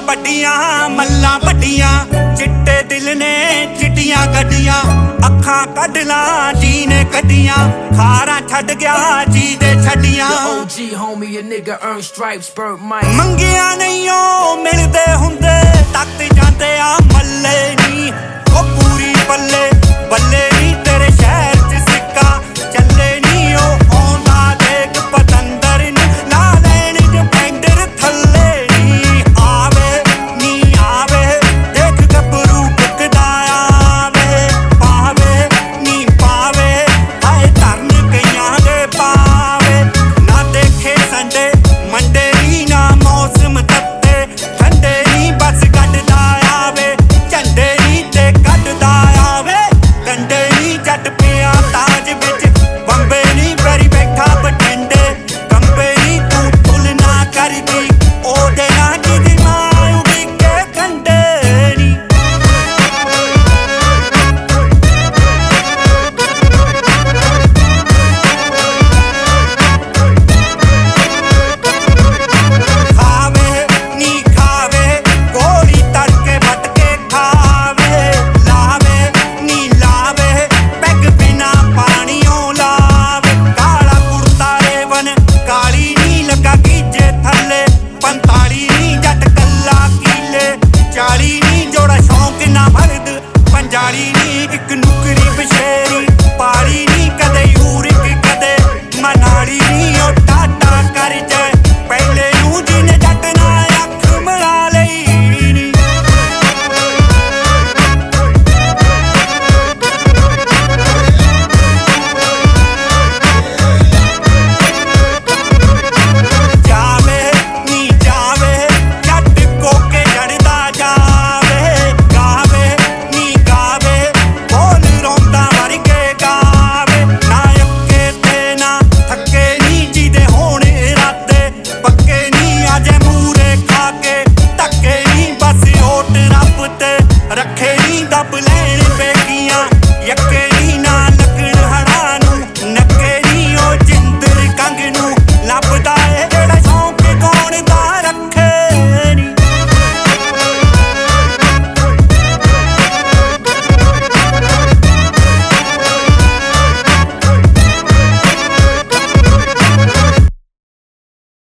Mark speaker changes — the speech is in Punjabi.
Speaker 1: ਵੱਡੀਆਂ ਮੱਲਾਂ ਵੱਡੀਆਂ ਚਿੱਟੇ ਦਿਲ ਨੇ ਚਿੱਟੀਆਂ ਗੱਡੀਆਂ ਅੱਖਾਂ ਕੱਢ ਲਾਂ ਜੀ ਨੇ ਕੱਢੀਆਂ ਖਾਰਾਂ ਛੱਡ ਗਿਆ ਜੀ ਦੇ ਛੱਡੀਆਂ
Speaker 2: The OG homie,
Speaker 1: ਉਹਦੇ ਨਾਲ ਜਿਹਦੀ ਮਾਂ ਉਡੀਕੇ ਕੰਡੇ ਨਹੀਂ ਖਾਵੇ ਨੀ ਖਾਵੇ, ਗੋਲੀ ਤੜਕੇ ਵੱਟ ਕੇ ਖਾਵੇ। ਲਾਵੇ ਨੀ ਲਾਵੇ, ਪੈਗ ਬਿਨਾ ਪਾਣੀਓਂ ਲਾਵੇ। ਕਾਲਾ ਕੁੜਤਾ ਰੇਵਨ ਕਾਲੀ ਨੀ ਲੱਗਾ cantar.